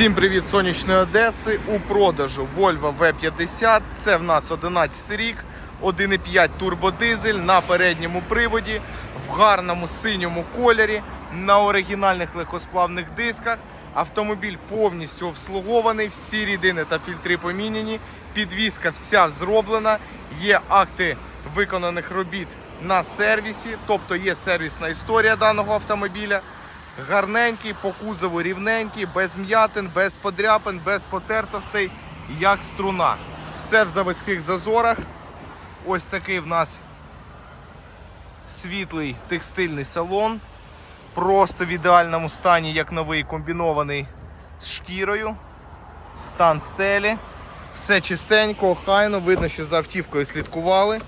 Всім привіт сонячної Одеси. У продажу Volvo V50. Це в нас 11 рік, 1,5 турбодизель на передньому приводі, в гарному синьому кольорі, на оригінальних легкосплавних дисках. Автомобіль повністю обслугований, всі рідини та фільтри поміняні. Підвізка вся зроблена. Є акти виконаних робіт на сервісі, тобто є сервісна історія даного автомобіля. Гарненький, по кузову рівненький, без м'ятин, без подряпин, без потертостей, як струна. Все в заводських зазорах. Ось такий в нас світлий текстильний салон. Просто в ідеальному стані, як новий комбінований з шкірою. Стан стелі. Все чистенько, охайно. Видно, що за автівкою слідкували.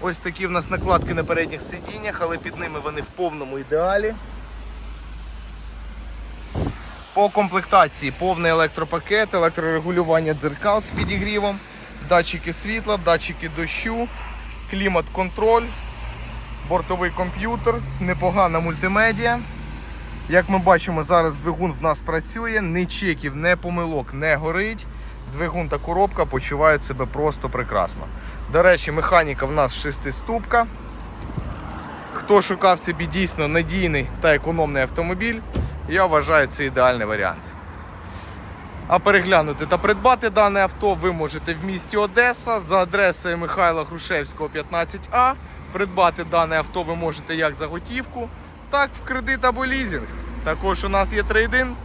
Ось такі в нас накладки на передніх сидіннях, але під ними вони в повному ідеалі. По комплектації повний електропакет, електрорегулювання дзеркал з підігрівом, датчики світла, датчики дощу, клімат-контроль, бортовий комп'ютер, непогана мультимедіа. Як ми бачимо, зараз двигун в нас працює, ні чеків, ні помилок не горить. Двигун та коробка почувають себе просто прекрасно. До речі, механіка в нас шестиступка. Хто шукав собі дійсно надійний та економний автомобіль, я вважаю це ідеальний варіант. А переглянути та придбати дане авто ви можете в місті Одеса за адресою Михайла Грушевського 15А. Придбати дане авто ви можете як за готівку, так в кредит або лізинг. Також у нас є трейдин.